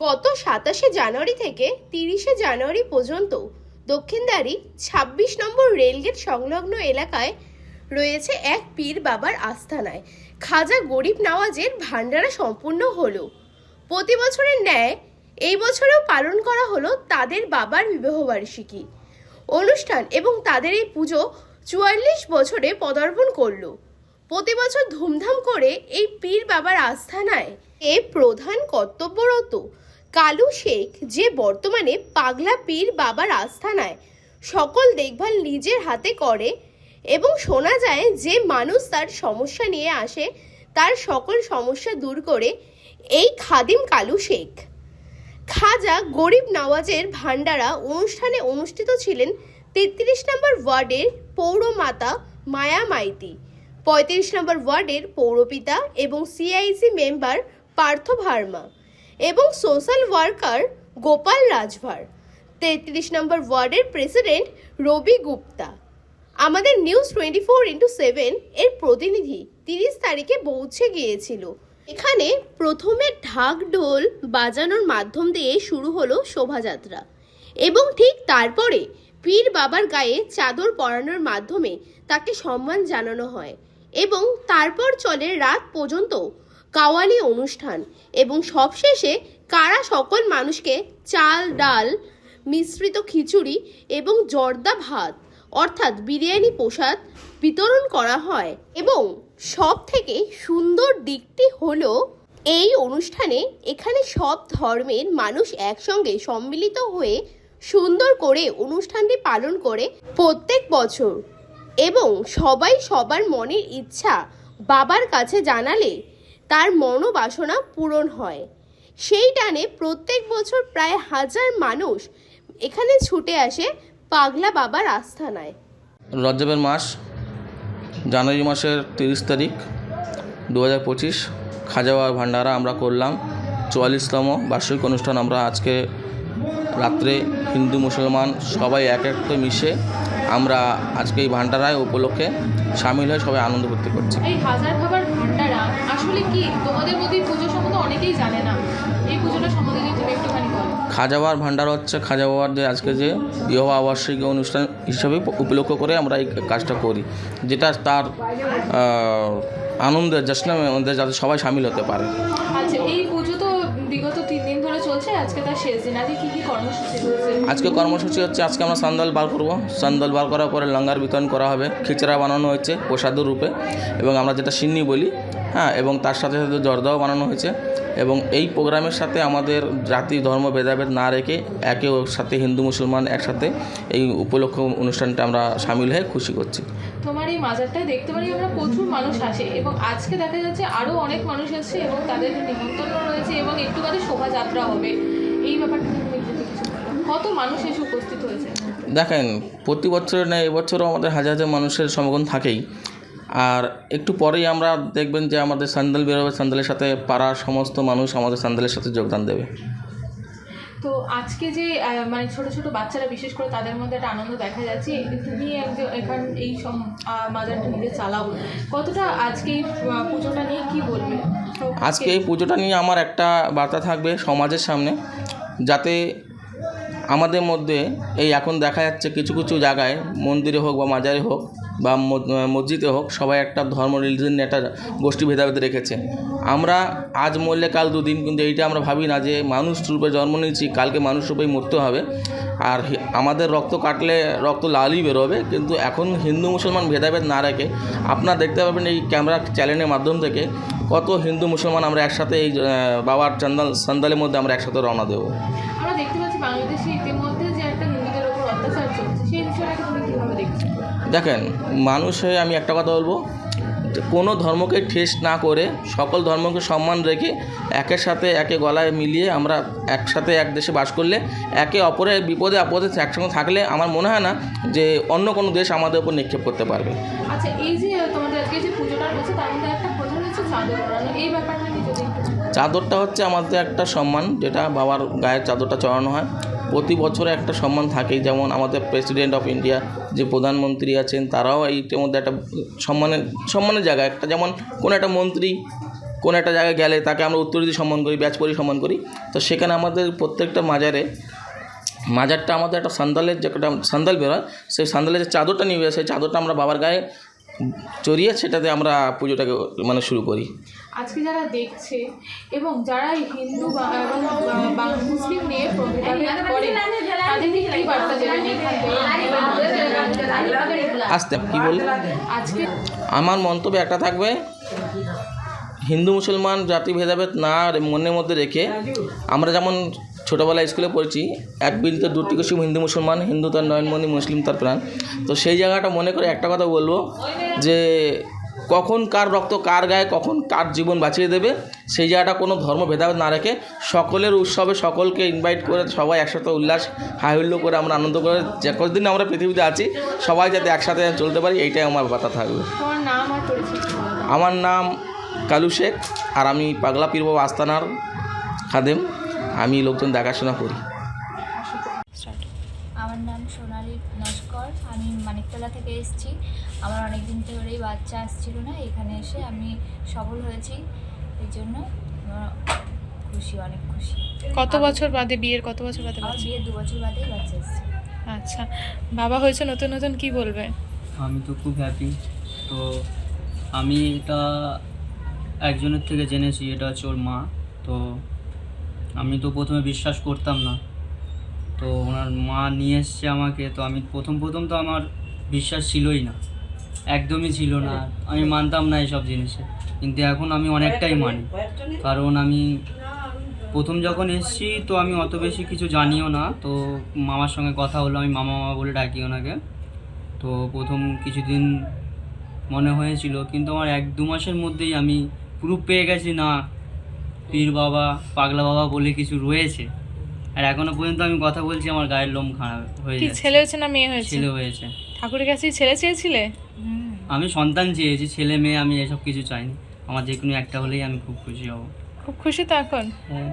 গত সাতাশে জানুয়ারি থেকে তিরিশে জানুয়ারি পর্যন্ত দক্ষিণদারি ছাব্বিশ নম্বর রেলগেট সংলগ্ন এলাকায় রয়েছে এক পীর বাবার আস্থানায়। খাজা গরিব নওয়াজের ভান্ডারা সম্পূর্ণ হলো। প্রতি বছরের ন্যায় এই বছরেও পালন করা হলো তাদের বাবার বিবাহবার্ষিকী অনুষ্ঠান এবং তাদের এই পুজো চুয়াল্লিশ বছরে পদার্পণ করল। প্রতি বছর ধুমধাম করে এই পীর বাবার আস্থানায় এ প্রধান কর্তব্যরত কালু শেখ যে বর্তমানে পাগলা পীর বাবার আস্থানায় সকল দেখভাল নিজের হাতে করে এবং শোনা যায় যে মানুষ তার সমস্যা নিয়ে আসে, তার সকল সমস্যা দূর করে এই খাদিম কালু শেখ। খাজা গরিব নওয়াজের ভান্ডারা অনুষ্ঠানে অনুষ্ঠিত ছিলেন তেত্রিশ নম্বর ওয়ার্ডের পৌরমাতা মায়া মাইতি, পঁয়ত্রিশ নম্বর ওয়ার্ডের পৌরপিতা এবং সিআইসি মেম্বার পার্থ ভার্মা। এবং সোশ্যাল ওয়ার্কার গোপাল রাজভার। তেত্রিশ নম্বর ওয়ার্ডের প্রেসিডেন্ট রবি গুপ্তা। আমাদের news twenty four into seven এর প্রতিনিধি তিরিশ তারিখে পৌঁছে গিয়েছিল। এখানে প্রথমে ঢাক ঢোল বাজানোর মাধ্যম দিয়ে শুরু হলো শোভাযাত্রা এবং ঠিক তারপরে পীর বাবার গায়ে চাদর পরানোর মাধ্যমে তাকে সম্মান জানানো হয় এবং তারপর চলে রাত পর্যন্ত কাওয়ালি অনুষ্ঠান এবং সবশেষে কারা সকল মানুষকে চাল, ডাল, মিশ্রিত খিচুড়ি এবং জর্দা ভাত, অর্থাৎ বিরিয়ানি প্রসাদ বিতরণ করা হয় এবং সব থেকে সুন্দর দিকটি হলো এই অনুষ্ঠানে এখানে সব ধর্মের মানুষ একসঙ্গে সম্মিলিত হয়ে সুন্দর করে অনুষ্ঠানটি পালন করে প্রত্যেক বছর এবং সবাই সবার মনের ইচ্ছা বাবার কাছে জানালে তার মনোবাসনা পূরণ হয়। সেই টানে প্রত্যেক বছর প্রায় হাজার মানুষ এখানে ছুটে আসে পাগলা বাবার আস্থানায়। রজবের মাস জানুয়ারি মাসের তিরিশ তারিখ দু হাজার পঁচিশ খাজাওয়ার ভান্ডারা আমরা করলাম। চুয়াল্লিশতম বার্ষিক অনুষ্ঠান আমরা আজকে রাত্রে হিন্দু মুসলমান সবাই এক একটা মিশে আমরা আজকে এই ভান্ডারায় উপলক্ষে সামিল হয়ে সবাই আনন্দ করতে করছি। হাজার আসলে কি তোমাদের মধ্যে পুজো সম্বন্ধে অনেকেই জানে না। এই পুজোটা সম্বন্ধে যদি তুমি একটুখানি বলো। খাজাওয়ার ভান্ডার হচ্ছে খাজাওয়ার যে আজকে যে বিবাহ আবাসিক অনুষ্ঠান হিসাবে উপলক্ষ করে আমরা এই কাজটা করি। যেটা তার আনন্দের জশ্নে যাতে সবাই সামিল হতে পারে। আচ্ছা এই পুজো তো বিগত তিন দিন ধরে চলছে আজকে তার শেষ দিন। আজকে কী কী কর্মসূচি আজকে কর্মসূচি হচ্ছে আজকে আমরা সান্দাল বার করব। সান্দাল বার করার পরে লঙ্গার বিতরণ করা হবে। খিচড়া বানানো হয়েছে প্রসাদ রূপে। এবং আমরা যেটা সিন্নি বলি হ্যাঁ এবং তার সাথে সাথে জর্দাও বানানো হয়েছে। এবং এই প্রোগ্রামের সাথে আমাদের জাতি ধর্ম ভেদাভেদ না রেখে একে ওর সাথে হিন্দু মুসলমান একসাথে এই উপলক্ষ অনুষ্ঠানটা আমরা সামিল হয়ে খুশি করছি। তোমার এই মাজারটায় দেখতে পারি আমরা প্রচুর মানুষ আসে এবং আজকে দেখা যাচ্ছে আরও অনেক মানুষ আসছে এবং তাদের নিমন্ত্রণ রয়েছে এবং একটু বাদে শোভাযাত্রা হবে। এই ব্যাপারটা কত মানুষ এসে উপস্থিত হয়েছে? দেখেন প্রতি বছর না এবছরও আমাদের হাজার হাজার মানুষের সমাগম থাকেই। আর একটু পরেই আমরা দেখবেন যে আমাদের স্যান্ডেল বেরোবে স্যান্ডেলের সাথে পাড়ার সমস্ত মানুষ আমাদের স্যান্ডেলের সাথে যোগদান দেবে। তো আজকে যে মানে ছোট ছোট বাচ্চারা বিশেষ করে তাদের মধ্যে একটা আনন্দ দেখা যাচ্ছে তুমি একজন এখান এই মাজারটা নিজে চালাও। কতটা আজকে এই পুজোটা নিয়ে কি বলবে? আজকে এই পুজোটা নিয়ে আমার একটা বার্তা থাকবে সমাজের সামনে যাতে আমাদের মধ্যে এই এখন দেখা যাচ্ছে কিছু কিছু জায়গায় মন্দিরে হোক বা মাজারে হোক বা মসজিদে হোক, সবাই একটা ধর্ম রিলিজন একটা গোষ্ঠী ভেদাভেদ রেখেছে। আমরা আজ মরলে কাল দুদিন, কিন্তু এইটা আমরা ভাবি না যে মানুষ রূপে জন্ম নিয়েছি, কালকে মানুষ রূপেই মরতে হবে। আর আমাদের রক্ত কাটলে রক্ত লালই বেরোবে, কিন্তু এখন হিন্দু মুসলমান ভেদাভেদ না রেখে আপনারা দেখতে পাবেন এই ক্যামেরা চ্যানেলের মাধ্যম থেকে কত হিন্দু মুসলমান আমরা একসাথে এই বাবার চান্দাল সান্দালের মধ্যে আমরা একসাথে রওনা দেবো। আমরা দেখতে পাচ্ছি বাংলাদেশে ইতিমধ্যে যে একটা হিন্দুদের উপর অত্যাচার চলছে, সেই দেখেন মানুষ হয়ে আমি একটা কথা বলব কোনো ধর্মকে ঠেস না করে সকল ধর্মকে সম্মান রেখে একের সাথে একে গলায় মিলিয়ে আমরা একসাথে এক দেশে বাস করলে একে অপরের বিপদে আপদে একসঙ্গে থাকলে আমার মনে হয় না যে অন্য কোনো দেশ আমাদের উপর নিক্ষেপ করতে পারবে আচ্ছা এই যে তোমাদের আজকে যে পুজোটা রয়েছে তার মধ্যে একটা প্রধান হচ্ছে চাদর পরানো এই ব্যাপারটা নিয়ে যদি একটু বলো। চাদরটা হচ্ছে আমাদের একটা সম্মান যেটা বাবার গায়ের চাদরটা চড়ানো হয় প্রতি বছরে একটা সম্মান থাকেই। যেমন আমাদের প্রেসিডেন্ট অফ ইন্ডিয়া যে প্রধানমন্ত্রী আছেন, তারাও এইটার মধ্যে একটা সম্মানের সম্মানের জায়গা। একটা যেমন কোনো একটা মন্ত্রী কোনো একটা জায়গায় গেলে তাকে আমরা উত্তর দিয়ে সম্মান করি ব্যাচ পরি সম্মান করি। তো সেখানে আমাদের প্রত্যেকটা মাজারে, মাজারটা আমাদের একটা সান্দালের যে একটা সান্দাল বেরোয়, সেই সান্দালের যে চাদরটা নিয়ে বেরোয়, সেই চাদরটা আমরা বাবার গায়ে চড়িয়ে সেটাতে আমরা পুজোটাকে মানে শুরু করি। আজকে যারা দেখছে এবং যারা হিন্দু বা- মুসলিম নিয়ে আসতে কী বললে? আজকে আমার মন্তব্য একটা থাকবে হিন্দু মুসলমান জাতি ভেদাভেদ না মনের মধ্যে রেখে আমরা যেমন ছোটোবেলায় স্কুলে পড়েছি। এক বিন্দুতে দুটি কুসুম হিন্দু মুসলমান হিন্দু তার নয়নমণি মুসলিম তার প্রাণ। তো সেই জায়গাটা মনে করে একটা কথা বলব যে কখন কার রক্ত কার গায়ে কখন কার জীবন বাঁচিয়ে দেবে সেই জায়গাটা কোনো ধর্ম ভেদাভেদ না রেখে সকলের উৎসবে সকলকে ইনভাইট করে সবাই একসাথে উল্লাস হাইহুল্লো করে আমরা আনন্দ করে যে কতদিন আমরা পৃথিবীতে আছি সবাই যাতে একসাথে চলতে পারি এইটাই আমার কথা থাকবে। আমার নাম কালু শেখ আর আমি পাগলা পীরবাবু আস্তানার খাদেম। আমি লোকজন দেখাশোনা করি। আমার নাম সোনালী নস্কর। আমি মানিকতলা থেকে এসেছি। আমার অনেক দিন ধরেই বাচ্চা আসছিল না এখানে এসে আমি সফল হয়েছি। এই জন্য খুশি অনেক খুশি। কত বছর বাদে বিয়ের কত বছর বাদে আমার বিয়ের দু বছর বাদেই বাচ্চা এসেছে। আচ্ছা বাবা হয়েছে নতুন নতুন কি বলবে? আমি তো খুব হ্যাপি তো আমি এটা একজনের থেকে জেনেছি এটা হচ্ছে ওর মা। তো আমি তো প্রথমে বিশ্বাস করতাম না। তো ওনার মা নিয়ে এসছে আমাকে, তো আমি প্রথম প্রথম তো আমার বিশ্বাস ছিলই না। একদমই ছিল না। আমি মানতাম না এইসব জিনিসে। কিন্তু এখন আমি অনেকটাই মানি। কারণ আমি প্রথম যখন এসেছি, তো আমি অত বেশি কিছু জানিও না। তো মামার সঙ্গে কথা হলো, আমি মামা মামা বলে ডাকি ওনাকে। তো প্রথম কিছুদিন মনে হয়েছিল, কিন্তু আমার এক দু মাসের মধ্যেই আমি প্রুফ পেয়ে গেছি, না। পীর বাবা পাগলা বাবা বলে কিছু রয়েছে। আর এখনও পর্যন্ত আমি কথা বলছি আমার গায়ের লোম খারাপ হয়ে কি ছেলে হয়েছে না মেয়ে হয়েছে? ছেলে হয়েছে। ঠাকুরের কাছে ছেলে চেয়েছিলে? আমি সন্তান চেয়েছি ছেলে মেয়ে আমি এসব কিছু চাইনি। আমার যে কোনো একটা হলেই আমি খুব খুশি হব। খুব খুশি তো এখন? হ্যাঁ।